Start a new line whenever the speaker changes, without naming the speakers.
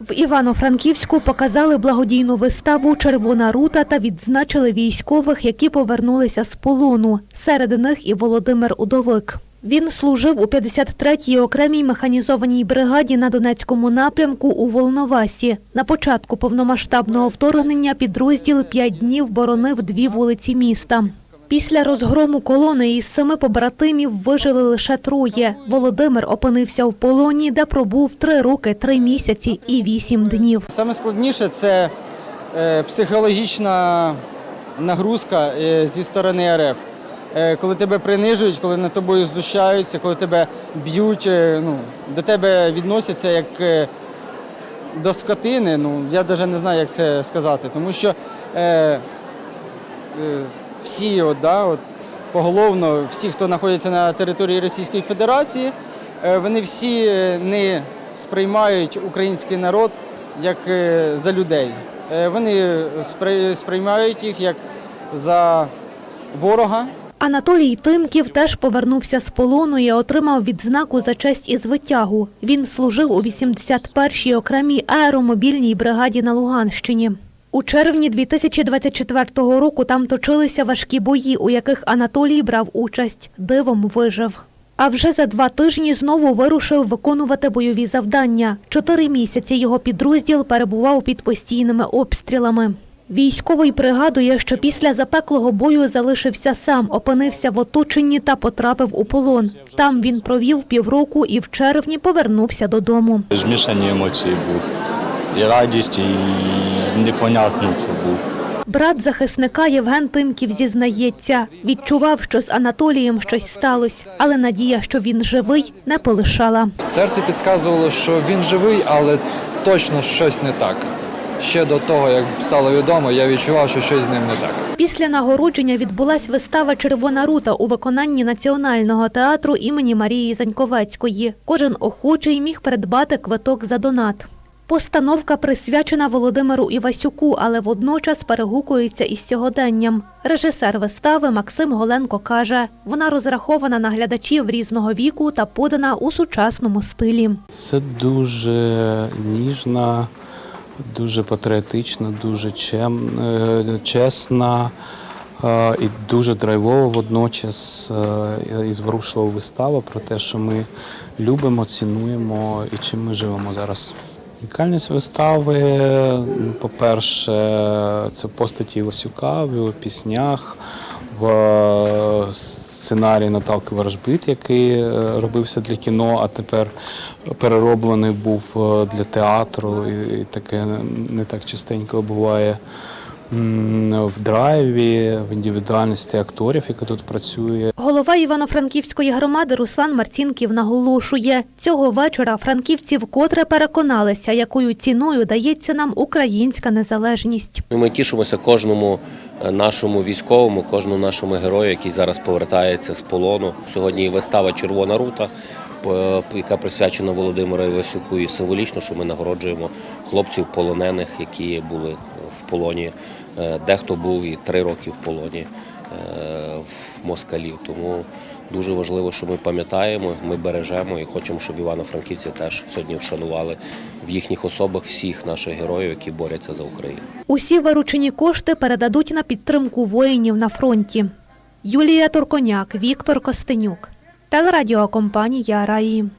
В Івано-Франківську показали благодійну виставу Червона рута та відзначили військових, які повернулися з полону. Серед них і Володимир Удовик. Він служив у 53-й окремій механізованій бригаді на Донецькому напрямку у Волновасі. На початку повномасштабного вторгнення підрозділ п'ять днів боронив дві вулиці міста. Після розгрому колони із семи побратимів вижили лише троє. Володимир опинився в полоні, де пробув три роки, три місяці і вісім днів.
Саме складніше це е, психологічна нагрузка е, зі сторони РФ. Е, Коли тебе принижують, коли над тобою знущаються, коли тебе б'ють, ну, до тебе відносяться як до скотини. Ну, я навіть не знаю, як це сказати. Тому що е, е, всі, от, да, от, поголовно, всі, хто знаходиться на території Російської Федерації, е, вони всі е, не сприймають український народ як е, за людей. Вони сприймають їх як за ворога.
Анатолій Тимків теж повернувся з полону і отримав відзнаку за честь і звитягу. Він служив у 81-й окремій аеромобільній бригаді на Луганщині. У червні 2024 року там точилися важкі бої, у яких Анатолій брав участь. Дивом вижив. А вже за два тижні знову вирушив виконувати бойові завдання. Чотири місяці його підрозділ перебував під постійними обстрілами. Військовий пригадує, що після запеклого бою залишився сам, опинився в оточенні та потрапив у полон. Там він провів півроку і в червні повернувся додому.
Змішані емоції були. І радість, і непонятно, що був.
Брат захисника Євген Тимків зізнається, відчував, що з Анатолієм щось сталося, але надія, що він живий, не полишала.
Серце підказувало, що він живий, але точно щось не так. Ще до того, як стало відомо, я відчував, що щось з ним не так.
Після нагородження відбулась вистава Червона рута у виконанні Національного театру імені Марії Заньковецької. Кожен охочий міг придбати квиток за донат. Постановка присвячена Володимиру Івасюку, але водночас перегукується із сьогоденням. Режисер вистави Максим Голенко каже, вона розрахована на глядачів різного віку та подана у сучасному стилі.
Це дуже ніжна, дуже патріотична, дуже чем, е, чесна е, і дуже драйвова водночас е, і зворушлива вистава про те, що ми любимо, цінуємо і чим ми живемо зараз. Унікальність вистави, по-перше, це постаті Івасюка в його піснях, в е, сценарії Наталки Ворожбит, який е, робився для кіно, а тепер перероблений був е, для театру. І, таке не так частенько буває в драйві, в індивідуальності акторів, яка тут працює.
Голова Івано-Франківської громади Руслан Марцінків наголошує, цього вечора франківці вкотре переконалися, якою ціною дається нам українська незалежність.
Ми тішимося кожному е, нашому військовому, кожному нашому герою, який зараз повертається з полону. Сьогодні вистава Червона рута, по- яка присвячена Володимиру Івасюку. І символічно, що ми нагороджуємо хлопців полонених, які були в полоні. Е, Дехто був і три роки в полоні е, в москалів. Тому дуже важливо, що ми пам'ятаємо, ми бережемо і хочемо, щоб івано-франківці теж сьогодні вшанували в їхніх особах всіх наших героїв, які борються за Україну.
Усі виручені кошти передадуть на підтримку воїнів на фронті. Юлія Турконяк, Віктор Костенюк. Телерадіокомпанія Раї.